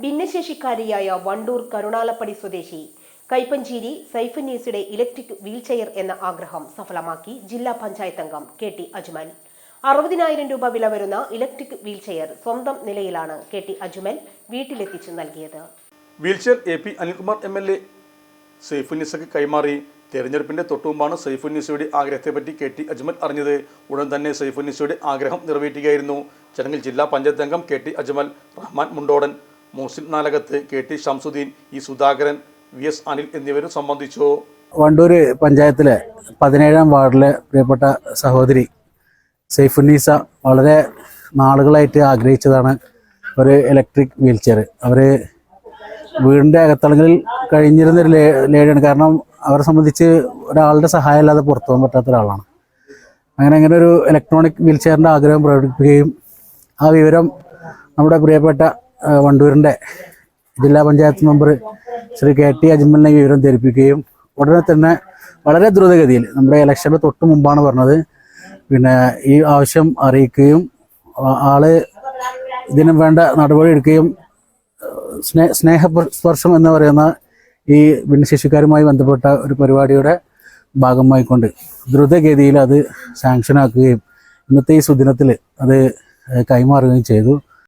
ഭിന്നശേഷിക്കാരിയായ വണ്ടൂർ കരുണാലപ്പടി സ്വദേശി. Kaipancheri സൈഫന്യൂസിയുടെ electric wheelchair എന്ന ആഗ്രഹം സഫലമാക്കി ജില്ലാ പഞ്ചായത്ത് അംഗം കെ ടി അജ്മൽ. അറുപതിനായിരം രൂപ വില വരുന്ന ഇലക്ട്രിക് വീൽചെയർ സ്വന്തം നിലയിലാണ് കെ ടി അജ്മൽ വീട്ടിലെത്തിച്ചു നൽകിയത്. Wheelchair A P Anilkumar M L A. സൈഫുന്യൂസക്ക് കൈമാറി. തെരഞ്ഞെടുപ്പിന്റെ തൊട്ടുമുമ്പാണ് സൈഫുന്നിസയുടെ ആഗ്രഹത്തെപ്പറ്റി കെ ടി അജ്മൽ അറിഞ്ഞത്. ഉടൻ തന്നെ സൈഫുന്നിസയുടെ ആഗ്രഹം നിറവേറ്റുകയായിരുന്നു. ചടങ്ങിൽ ജില്ലാ പഞ്ചായത്ത് അംഗം K T Ajmal Rahman Mundodan Mosin Nalakath K T Shamsuddin E Sudhakaran V S Anil എന്നിവരും സംബന്ധിച്ചു. വണ്ടൂർ പഞ്ചായത്തിലെ പതിനേഴാം വാർഡിലെ പ്രിയപ്പെട്ട സഹോദരി സൈഫുന്നീസ വളരെ നാളുകളായിട്ട് ആഗ്രഹിച്ചതാണ് ഒരു ഇലക്ട്രിക് വീൽ ചെയർ അവർ വീടിന്റെ അകത്തളങ്ങളിൽ കഴിഞ്ഞിരുന്നൊരു ലേ ലേഡിയാണ് കാരണം അവരെ സംബന്ധിച്ച് ഒരാളുടെ സഹായം ഇല്ലാതെ പുറത്തു പോകാൻ പറ്റാത്ത ഒരാളാണ്. അങ്ങനെ അങ്ങനെ ഒരു ഇലക്ട്രോണിക് വീൽ ചെയറിന്റെ ആഗ്രഹം പ്രകടിപ്പിക്കുകയും ആ വിവരം നമ്മുടെ പ്രിയപ്പെട്ട വണ്ടൂരിന്റെ ജില്ലാ panchayat member Shri K T അജ്മലിനെ വിവരം ധരിപ്പിക്കുകയും ഉടനെ തന്നെ വളരെ ദ്രുതഗതിയിൽ നമ്മുടെ ഇലക്ഷന്റെ തൊട്ട് മുമ്പാണ് പറഞ്ഞത്. പിന്നെ ഈ ആവശ്യം അറിയിക്കുകയും ആൾ ഇതിന് വേണ്ട നടപടി എടുക്കുകയും സ്നേ സ്നേഹ സ്പർശം എന്ന് പറയുന്ന ഈ ഭിന്നശേഷിക്കാരുമായി ബന്ധപ്പെട്ട ഒരു പരിപാടിയുടെ ഭാഗമായിക്കൊണ്ട് ദ്രുതഗതിയിൽ അത് സാങ്ഷനാക്കുകയും ഇന്നത്തെ ഈ സുദിനത്തിൽ അത് കൈമാറുകയും ചെയ്തു.